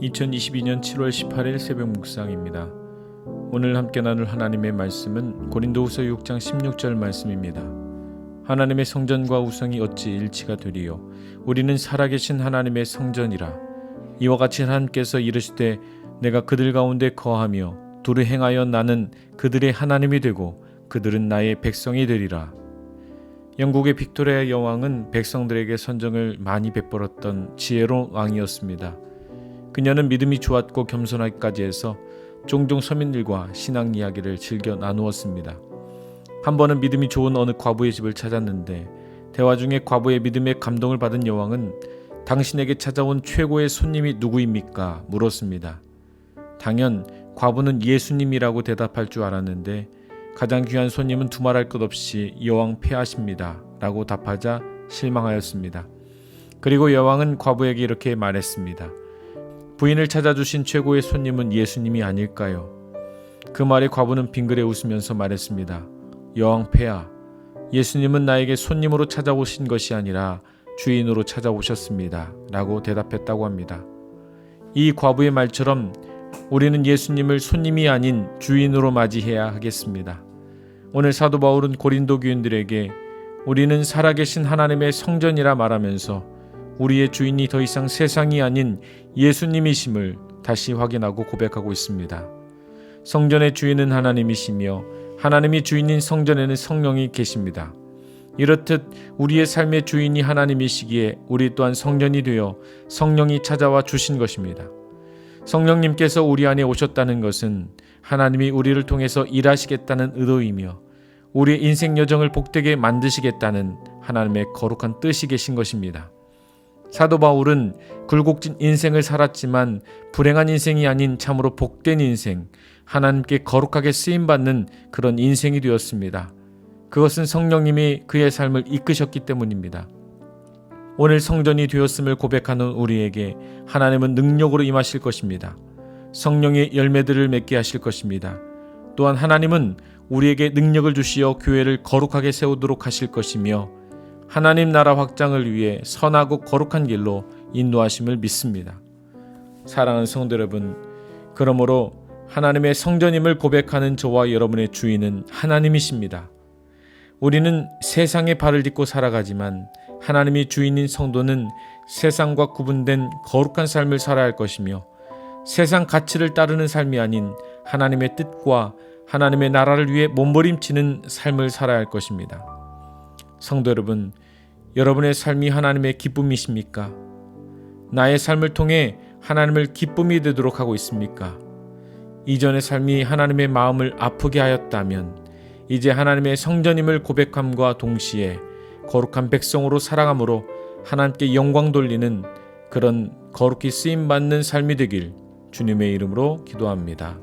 2022년 7월 18일 새벽 묵상입니다. 오늘 함께 나눌 하나님의 말씀은 고린도후서 6장 16절 말씀입니다. 하나님의 성전과 우성이 어찌 일치가 되리요 우리는 살아계신 하나님의 성전이라 이와 같이 하나님께서 이르시되 내가 그들 가운데 거하며 두루 행하여 나는 그들의 하나님이 되고 그들은 나의 백성이 되리라 영국의 빅토리아 여왕은 백성들에게 선정을 많이 베풀었던 지혜로운 왕이었습니다. 그녀는 믿음이 좋았고 겸손하기까지 해서 종종 서민들과 신앙 이야기를 즐겨 나누었습니다. 한 번은 믿음이 좋은 어느 과부의 집을 찾았는데 대화 중에 과부의 믿음에 감동을 받은 여왕은 당신에게 찾아온 최고의 손님이 누구입니까? 물었습니다. 당연 과부는 예수님이라고 대답할 줄 알았는데 가장 귀한 손님은 두말할 것 없이 여왕 폐하십니다. 라고 답하자 실망하였습니다. 그리고 여왕은 과부에게 이렇게 말했습니다. 부인을 찾아주신 최고의 손님은 예수님이 아닐까요? 그 말에 과부는 빙그레 웃으면서 말했습니다. 여왕 폐하, 예수님은 나에게 손님으로 찾아오신 것이 아니라 주인으로 찾아오셨습니다. 라고 대답했다고 합니다. 이 과부의 말처럼 우리는 예수님을 손님이 아닌 주인으로 맞이해야 하겠습니다. 오늘 사도 바울은 고린도 교인들에게 우리는 살아계신 하나님의 성전이라 말하면서 우리의 주인이 더 이상 세상이 아닌 예수님이심을 다시 확인하고 고백하고 있습니다. 성전의 주인은 하나님이시며 하나님이 주인인 성전에는 성령이 계십니다. 이렇듯 우리의 삶의 주인이 하나님이시기에 우리 또한 성전이 되어 성령이 찾아와 주신 것입니다. 성령님께서 우리 안에 오셨다는 것은 하나님이 우리를 통해서 일하시겠다는 의도이며 우리의 인생 여정을 복되게 만드시겠다는 하나님의 거룩한 뜻이 계신 것입니다. 사도 바울은 굴곡진 인생을 살았지만 불행한 인생이 아닌 참으로 복된 인생, 하나님께 거룩하게 쓰임 받는 그런 인생이 되었습니다. 그것은 성령님이 그의 삶을 이끄셨기 때문입니다. 오늘 성전이 되었음을 고백하는 우리에게 하나님은 능력으로 임하실 것입니다. 성령의 열매들을 맺게 하실 것입니다. 또한 하나님은 우리에게 능력을 주시어 교회를 거룩하게 세우도록 하실 것이며 하나님 나라 확장을 위해 선하고 거룩한 길로 인도하심을 믿습니다. 사랑하는 성도 여러분, 그러므로 하나님의 성전임을 고백하는 저와 여러분의 주인은 하나님이십니다. 우리는 세상에 발을 딛고 살아가지만 하나님이 주인인 성도는 세상과 구분된 거룩한 삶을 살아야 할 것이며 세상 가치를 따르는 삶이 아닌 하나님의 뜻과 하나님의 나라를 위해 몸부림치는 삶을 살아야 할 것입니다. 성도 여러분, 여러분의 삶이 하나님의 기쁨이십니까? 나의 삶을 통해 하나님을 기쁨이 되도록 하고 있습니까? 이전의 삶이 하나님의 마음을 아프게 하였다면 이제 하나님의 성전임을 고백함과 동시에 거룩한 백성으로 살아감으로 하나님께 영광 돌리는 그런 거룩히 쓰임 받는 삶이 되길 주님의 이름으로 기도합니다.